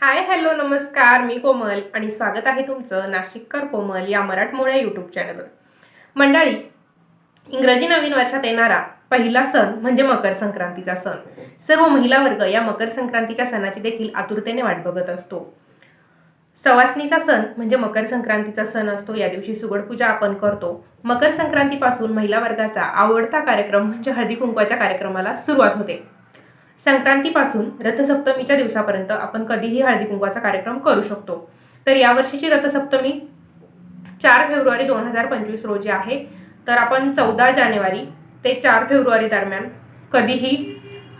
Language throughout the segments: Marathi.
हाय हॅलो नमस्कार. मी कोमल आणि स्वागत आहे तुमचं नाशिककर कोमल या मराठमोळ्या यूट्यूब चॅनलवर मंडळी इंग्रजी नवीन वर्षात येणारा पहिला सण म्हणजे मकर संक्रांतीचा सण. सर्व महिला वर्ग या मकर संक्रांतीच्या सणाची देखील आतुरतेने वाट बघत असतो. सवासणीचा सण म्हणजे मकर संक्रांतीचा सण असतो. या दिवशी सुगड पूजा आपण करतो. मकर संक्रांतीपासून महिला वर्गाचा आवडता कार्यक्रम म्हणजे हळदी कुंकवाच्या कार्यक्रमाला सुरुवात होते. संक्रांतीपासून रथसप्तमीच्या दिवसापर्यंत आपण कधीही हळदी कुंकवाचा कार्यक्रम करू शकतो. तर यावर्षीची रथसप्तमी चार फेब्रुवारी दोन हजार पंचवीस रोजी आहे. तर आपण चौदा जानेवारी ते चार फेब्रुवारी दरम्यान कधीही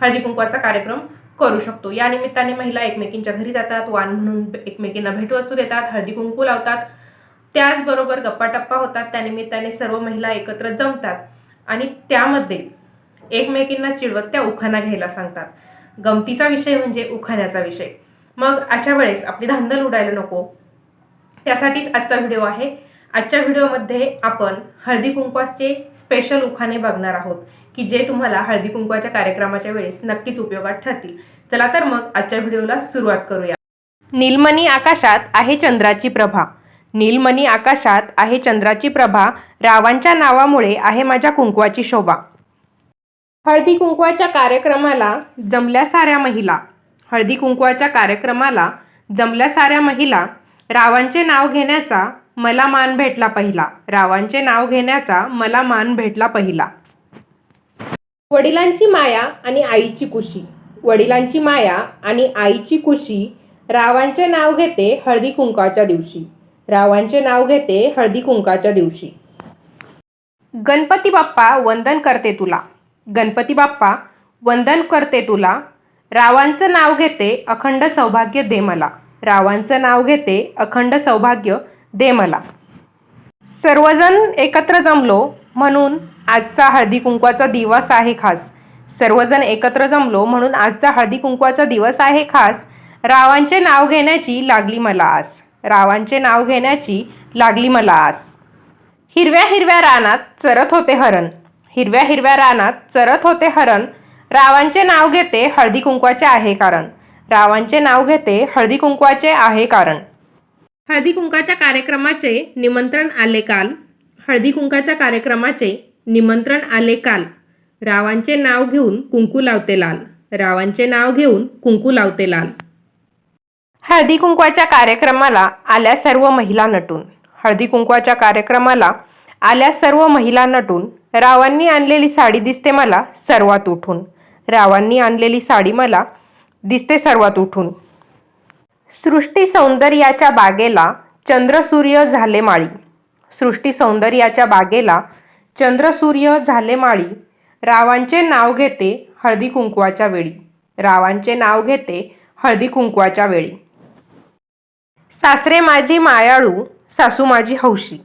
हळदी कुंकवाचा कार्यक्रम करू शकतो. या निमित्ताने महिला एकमेकींच्या घरी जातात वाण म्हणून एकमेकींना भेटवस्तू देतात हळदी कुंकू लावतात. त्याचबरोबर गप्पाटप्पा होतात. त्यानिमित्ताने सर्व महिला एकत्र जमतात आणि त्यामध्ये एकमेकींना चिडवत त्या उखाणा घ्यायला सांगतात. गमतीचा विषय म्हणजे उखाण्याचा विषय. मग अशा वेळेस आपली धांदल उडायला नको. त्यासाठीच आजचा व्हिडिओ आहे. आजच्या व्हिडिओमध्ये आपण हळदी कुंकवाचे स्पेशल उखाणे बघणार आहोत की जे तुम्हाला हळदी कुंकवाच्या कार्यक्रमाच्या वेळेस नक्कीच उपयोगात ठरतील. चला तर मग आजच्या व्हिडिओला सुरुवात करूया. नीलमणी आकाशात आहे चंद्राची प्रभा. नीलमणी आकाशात आहे चंद्राची प्रभा. रावांच्या नावामुळे आहे माझ्या कुंकवाची शोभा. हळदी कुंकवाच्या कार्यक्रमाला जमल्या साऱ्या महिला. हळदी कुंकवाच्या कार्यक्रमाला जमल्या साऱ्या महिला. रावांचे नाव घेण्याचा मला मान भेटला पहिला. रावांचे नाव घेण्याचा मला मान भेटला पहिला. वडिलांची माया आणि आईची कुशी वडिलांची माया आणि आईची कुशी रावांचे नाव घेते हळदी कुंकवाच्या दिवशी. रावांचे नाव घेते हळदी कुंकवाच्या दिवशी. गणपती बाप्पा वंदन करते तुला. गणपती बाप्पा वंदन करते तुला. रावांचं नाव घेते अखंड सौभाग्य दे मला. रावांचं नाव घेते अखंड सौभाग्य दे मला. सर्वजण एकत्र जमलो म्हणून आजचा हळदी कुंकवाचा दिवस आहे खास. सर्वजण एकत्र जमलो म्हणून आजचा हळदी कुंकवाचा दिवस आहे खास. रावांचे नाव घेण्याची लागली मला आस. रावांचे नाव घेण्याची लागली मला आस. हिरव्या हिरव्या रानात चरत होते हरण. हिरव्या हिरव्या रानात चरत होते हरण. रावांचे नाव घेते हळदी कुंकवाचे आहे कारण. रावांचे नाव घेते हळदी कुंकवाचे आहे कारण. हळदी कुंकाच्या कार्यक्रमाचे निमंत्रण आले काल. हळदी कुंकाच्या कार्यक्रमाचे निमंत्रण आले काल. रावांचे नाव घेऊन कुंकू लावते लाल. रावांचे नाव घेऊन कुंकू लावते लाल. हळदी कुंकवाच्या कार्यक्रमाला आल्या सर्व महिला नटून. हळदी कुंकवाच्या कार्यक्रमाला आल्या सर्व महिला नटून रावांनी आणलेली साडी दिसते मला सर्वात उठून. रावांनी आणलेली साडी मला दिसते सर्वात उठून. सृष्टी सौंदर्याच्या बागेला चंद्रसूर्य झाले माळी. सृष्टी सौंदर्याच्या बागेला चंद्रसूर्य झाले माळी. रावांचे नाव घेते हळदी कुंकवाच्या वेळी. रावांचे नाव घेते हळदी कुंकवाच्या वेळी. सासरे माझी मायाळू सासू माझी हौशी.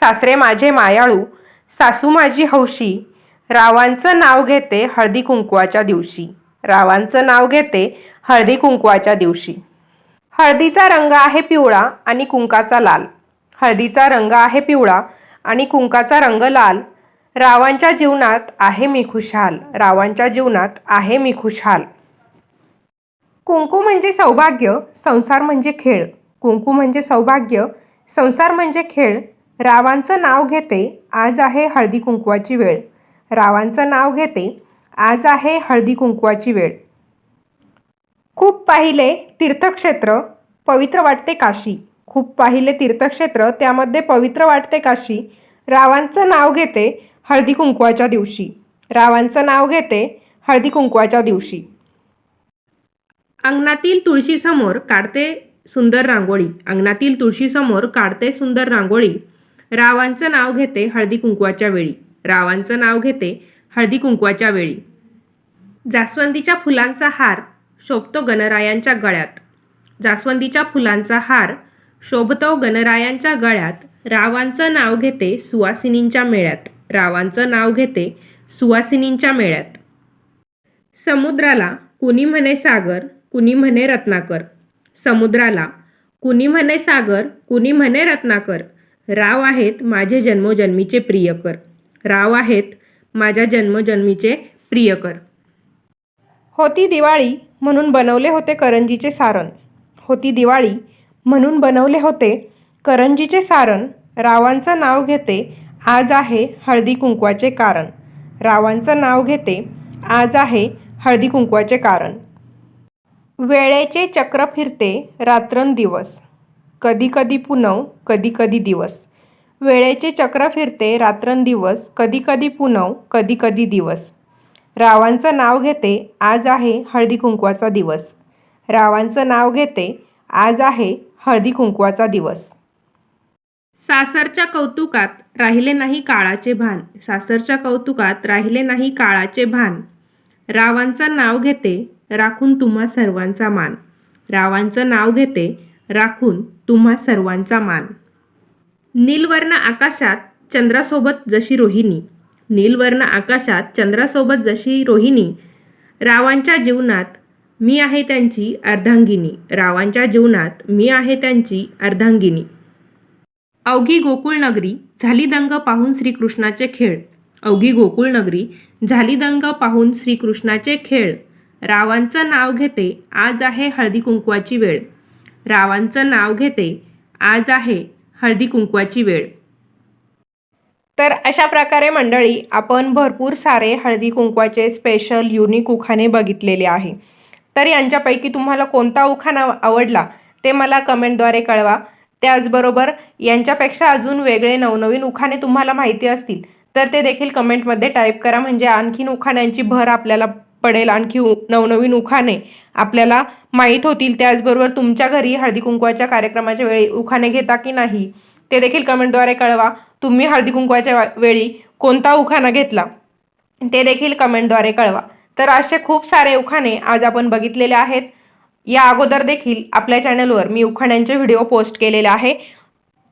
सासरे माझे मायाळू सासू माझी हौशी रावांचं नाव घेते हळदी कुंकवाच्या दिवशी. रावांचं नाव घेते हळदी कुंकवाच्या दिवशी. हळदीचा रंग आहे पिवळा आणि कुंकाचा लाल. हळदीचा रंग आहे पिवळा आणि कुंकाचा रंग लाल. रावांच्या जीवनात आहे मी खुशाल रावांच्या जीवनात आहे मी खुशाल कुंकू म्हणजे सौभाग्य संसार म्हणजे खेळ. कुंकू म्हणजे सौभाग्य संसार म्हणजे खेळ. रावांचं नाव घेते आज आहे हळदी कुंकवाची वेळ. रावांचं नाव घेते आज आहे हळदी कुंकवाची वेळ. खूप पाहिले तीर्थक्षेत्र पवित्र वाटते काशी. खूप पाहिले तीर्थक्षेत्र त्यामध्ये पवित्र वाटते काशी. रावांचं नाव घेते हळदी कुंकवाच्या दिवशी. रावांचं नाव घेते हळदी कुंकवाच्या दिवशी. अंगणातील तुळशीसमोर काढते सुंदर रांगोळी. अंगणातील तुळशीसमोर काढते सुंदर रांगोळी. रावांचं नाव घेते हळदी कुंकवाच्या वेळी. रावांचं नाव घेते हळदी कुंकवाच्या वेळी. जास्वंदीच्या फुलांचा हार शोभतो गणरायांच्या गळ्यात. जास्वंदीच्या फुलांचा हार शोभतो गणरायांच्या गळ्यात. रावांचं नाव घेते सुवासिनींच्या मेळ्यात. रावांचं नाव घेते सुवासिनींच्या मेळ्यात. समुद्राला कुणी म्हणे सागर कुणी म्हणे रत्नाकर. समुद्राला कुणी म्हणे सागर कुणी म्हणे रत्नाकर. राव आहेत माझे जन्मोजन्मीचे प्रियकर. राव आहेत माझ्या जन्मजन्मीचे प्रियकर. होती दिवाळी म्हणून बनवले होते करंजीचे सारण. होती दिवाळी म्हणून बनवले होते करंजीचे सारण. रावांचं नाव घेते आज आहे हळदी कुंकवाचे कारण. रावांचं नाव घेते आज आहे हळदी कुंकवाचे कारण. वेळेचे चक्र फिरते रात्रंदिवस. कधीकधी पुनव कधीकधी दिवस. वेळेचे चक्र फिरते रात्रंदिवस कधीकधी पुनव कधीकधी दिवस. रावांचं नाव घेते आज आहे हळदी कुंकवाचा दिवस. रावांचं नाव घेते आज आहे हळदी कुंकवाचा दिवस. सासरच्या कौतुकात राहिले नाही काळाचे भान. सासरच्या कौतुकात राहिले नाही काळाचे भान. रावांचं नाव घेते राखून तुम्हा सर्वांचा मान. रावांचं नाव घेते राखून तुम्हा सर्वांचा मान. नीलवर्ण आकाशात चंद्रासोबत जशी रोहिणी नीलवर्ण आकाशात चंद्रासोबत जशी रोहिणी रावांच्या जीवनात मी आहे त्यांची अर्धांगिनी रावांच्या जीवनात मी आहे त्यांची अर्धांगिनी. अवघी गोकुळ नगरी झाली दंग पाहून श्रीकृष्णाचे खेळ. अवघी गोकुळ नगरी झाली दंग पाहून श्रीकृष्णाचे खेळ. रावांचं नाव घेते आज आहे हळदी कुंकवाची वेळ. रावांचं नाव घेते. आज आहे हळदी कुंकवाची वेळ. तर अशा प्रकारे मंडळी आपण भरपूर सारे हळदी कुंकवाचे स्पेशल युनिक उखाणे बघितलेले आहे. तर यांच्यापैकी तुम्हाला कोणता उखाणा आवडला ते मला कमेंटद्वारे कळवा. त्याचबरोबर यांच्यापेक्षा अजून वेगळे नवनवीन उखाणे तुम्हाला माहिती असतील तर ते देखील कमेंटमध्ये टाईप करा. म्हणजे आणखीन उखाण्यांची भर आपल्याला पडेल आणखी उ नवनवीन उखाणे. आपल्याला माहीत होतील त्याचबरोबर तुमच्या घरी हळदी कुंकवाच्या कार्यक्रमाच्या वेळी उखाणे घेता की नाही ते देखील कमेंटद्वारे कळवा. तुम्ही हळदी कुंकवाच्या वेळी कोणता उखाणा घेतला ते देखील कमेंटद्वारे कळवा. तर असे खूप सारे उखाणे आज आपण बघितलेले आहेत. या अगोदर देखील आपल्या चॅनलवर मी उखाण्यांचे व्हिडिओ पोस्ट केलेले आहे.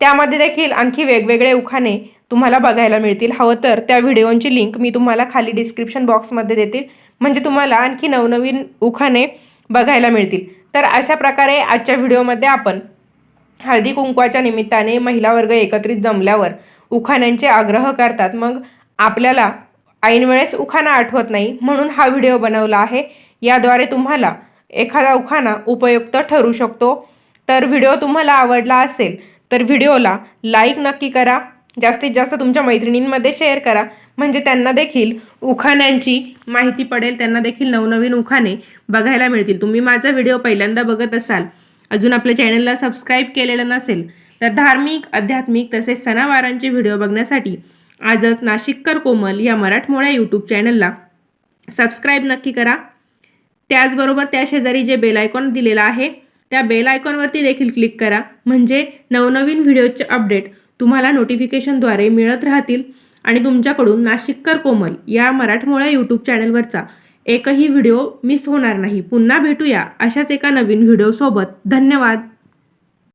त्यामध्ये देखील आणखी वेगवेगळे उखाणे तुम्हाला बघायला मिळतील. हवं तर त्या व्हिडिओंची लिंक मी तुम्हाला खाली डिस्क्रिप्शन बॉक्समध्ये देतील. म्हणजे तुम्हाला आणखी नवनवीन उखाणे बघायला मिळतील. तर अशा प्रकारे आजच्या व्हिडिओमध्ये आपण हळदी कुंकवाच्या निमित्ताने महिला वर्ग एकत्रित जमल्यावर उखाण्यांचे आग्रह करतात. मग आपल्याला ऐनवेळेस उखाणा आठवत नाही म्हणून हा व्हिडिओ बनवला आहे. याद्वारे तुम्हाला एखादा उखाणा उपयुक्त ठरू शकतो. तर व्हिडिओ तुम्हाला आवडला असेल तर व्हिडिओला लाईक नक्की करा. जास्तीत जास्त तुमच्या मैत्रिणींमध्ये शेअर करा. म्हणजे त्यांना देखील उखाण्यांची माहिती पडेल त्यांना देखील नवनवीन उखाणे बघायला मिळतील. तुम्ही माझा व्हिडिओ पहिल्यांदा बघत असाल अजून आपल्या चॅनलला सबस्क्राईब केलेलं नसेल तर धार्मिक आध्यात्मिक तसेच सणावारांचे व्हिडिओ बघण्यासाठी आजच नाशिककर कोमल या मराठमोळ्या यूट्यूब चॅनलला सबस्क्राईब नक्की करा. त्याचबरोबर त्या शेजारी जे बेल आयकॉन दिलेला आहे त्या बेल आयकॉनवरती देखील क्लिक करा. म्हणजे नवनवीन व्हिडिओचे अपडेट तुम्हाला नोटिफिकेशनद्वारे मिळत राहतील. आणि तुमच्याकडून नाशिककर कोमल या मराठमोळ्या यूट्यूब चॅनलवरचा एकही व्हिडिओ मिस होणार नाही. पुन्हा भेटूया अशाच एका नवीन व्हिडिओसोबत. धन्यवाद.